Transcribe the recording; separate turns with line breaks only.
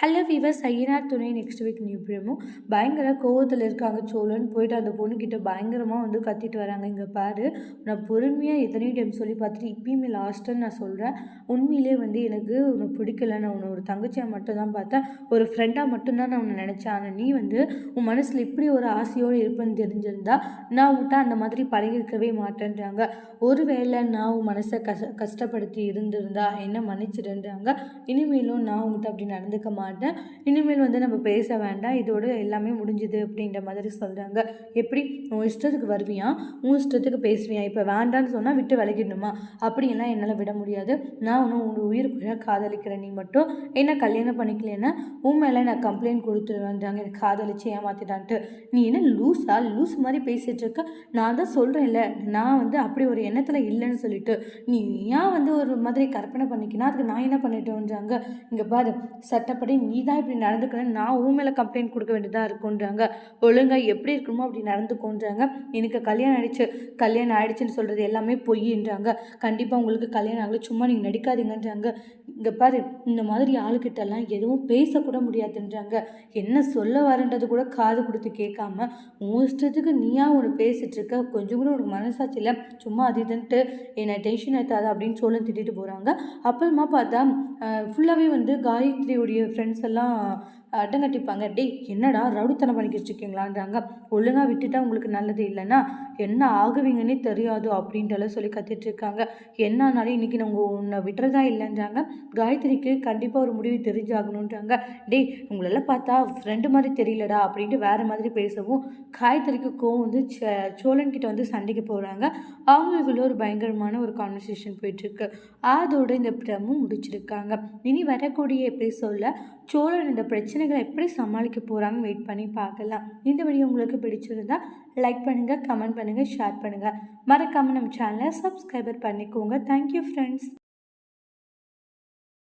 Hello viewers Ayyanar துணை next week new promo. பயங்கர கோவத்தில் இருக்காங்க சோழன். போயிட்டு அந்த பொண்ணுக்கிட்ட பயங்கரமாக வந்து கத்திட்டு வராங்க. இங்கே பாரு நான் பொறுமையாக எத்தனை டைம் சொல்லி பார்த்துட்டு இப்பயுமே லாஸ்ட்டுன்னு நான் சொல்கிறேன் உண்மையிலே வந்து எனக்கு உன்னை பிடிக்கல. நான் உன்னை ஒரு தங்கச்சியாக மட்டும்தான் பார்த்தேன். ஒரு ஃப்ரெண்டாக மட்டும்தான் நான் உன்னை நினச்சேன். ஆனால் நீ வந்து உன் மனசில் இப்படி ஒரு ஆசையோடு இருப்பேன்னு தெரிஞ்சிருந்தா நான் விட்டா அந்த மாதிரி பழகிருக்கவே மாட்டேன்றாங்க. ஒருவேளை நான் உன் மனசை கஷ கஷ்டப்படுத்தி இருந்திருந்தா என்ன மன்னிச்சிடுன்றாங்க. இனிமேலும் நான் உங்கள்கிட்ட அப்படி நடந்துக்க மாட்டேன் இனிமேல் வந்து நம்ம பேச வேண்டாம். இதோட எல்லாமே முடிஞ்சுது அப்படின்ற மாதிரி சொல்கிறாங்க எப்படி? உன் இஷ்டத்துக்கு வருவியா? உன் இஷ்டத்துக்கு பேசுவியா? இப்போ வேண்டான்னு சொன்னால் விட்டு விலகிடணுமா? அப்படியெல்லாம் என்னால் விட முடியாது. நான் ஒன்றும் உன் உயிருக்குள்ள காதலிக்கிறேன். நீ மட்டும் என்ன கல்யாணம் பண்ணிக்கலன்னா உன் மேலே நான் கம்ப்ளைண்ட் கொடுத்துருவேன்றாங்க. எனக்கு காதலிச்சு ஏமாத்திட்டான்ட்டு. நீ என்ன லூஸா லூஸ் மாதிரி பேசிகிட்டு இருக்க. நான் தான் சொல்கிறேன்ல நான் வந்து அப்படி ஒரு எண்ணத்தில் இல்லைன்னு சொல்லிட்டு. நீ ஏன் வந்து ஒரு மாதிரி கற்பனை பண்ணிக்கினா அதுக்கு நான் என்ன பண்ணிட்டேன்றாங்க? இங்கே பாரு. சட்டப்படி நீ தான் இப்படி நடந்துக்கணும் நான் உன் மேலே கம்ப்ளைண்ட் கொடுக்க வேண்டியதாக இருக்குன்றாங்க ஒழுங்காக எப்படி இருக்கணுமோ அப்படி நடந்துக்கோன்றாங்க. எனக்கு கல்யாணம் ஆயிடுச்சு கல்யாணம் ஆயிடுச்சுன்னு சொல்கிறது எல்லாமே பொய்ன்றாங்க கண்டிப்பாக உங்களுக்கு கல்யாணம் ஆகலை சும்மா நீங்கள் நடிக்காதீங்கன்றாங்க. இங்கே பாரு இந்த மாதிரி ஆளுக்கிட்டெல்லாம் எதுவும் பேசக்கூட முடியாதுன்றாங்க. என்ன சொல்ல வரன்றது கூட காது கொடுத்து கேட்காம உன் இஷ்டத்துக்கு நீயா ஒன்று பேசிகிட்டு இருக்க கொஞ்சம் கூட உனக்கு மனசாட்சி இல்லை சும்மா அது இதுன்ட்டு என்னை டென்ஷன் ஏற்றாத அப்படின்னு சொல்லி திட்டிட்டு போகிறாங்க அப்புறமா பார்த்தா ஃபுல்லாகவே வந்து காயத்ரியுடைய ஃப்ரெண்ட்ஸ் எல்லாம் அட்டங்கட்டிப்பாங்க டேய் என்னடா ரவுடித்தனம் பண்ணிக்கிட்டு இருக்கீங்களான்றாங்க. ஒழுங்காக விட்டுட்டா உங்களுக்கு நல்லது இல்லைன்னா என்ன ஆகுவீங்கன்னே தெரியாது அப்படின்றலாம் சொல்லி கத்திட்டு இருக்காங்க. என்ன இன்றைக்கி நாங்கள் உன்னை விட்டுறதா இல்லைன்றாங்க. காயத்ரிக்கு கண்டிப்பாக ஒரு முடிவு தெரிஞ்சாகணுன்றாங்க டேய் உங்களெல்லாம் பார்த்தா ஃப்ரெண்டு மாதிரி தெரியலடா அப்படின்ட்டு வேறு மாதிரி பேசவும் காயத்ரிக்கு கோவம் வந்து சோழன்கிட்ட வந்து சண்டைக்கு போகிறாங்க அவங்களுக்குள்ள ஒரு பயங்கரமான ஒரு கான்வர்சேஷன் போயிட்டுருக்கு அதோட இந்த பிரமும் முடிச்சிருக்காங்க. இனி வரக்கூடிய எபிசோடில் சோழன் இந்த பிரச்சனைகளை எப்படி சமாளிக்க போகிறாங்கன்னு வெயிட் பண்ணி பார்க்கலாம். இந்த வீடியோ உங்களுக்கு பிடிச்சிருந்தா லைக் பண்ணுங்கள் கமெண்ட் பண்ணுங்கள் ஷேர் பண்ணுங்கள் மறக்காமல் நம்ம சேனலை சப்ஸ்கிரைபர் பண்ணிக்கோங்க. Thank you friends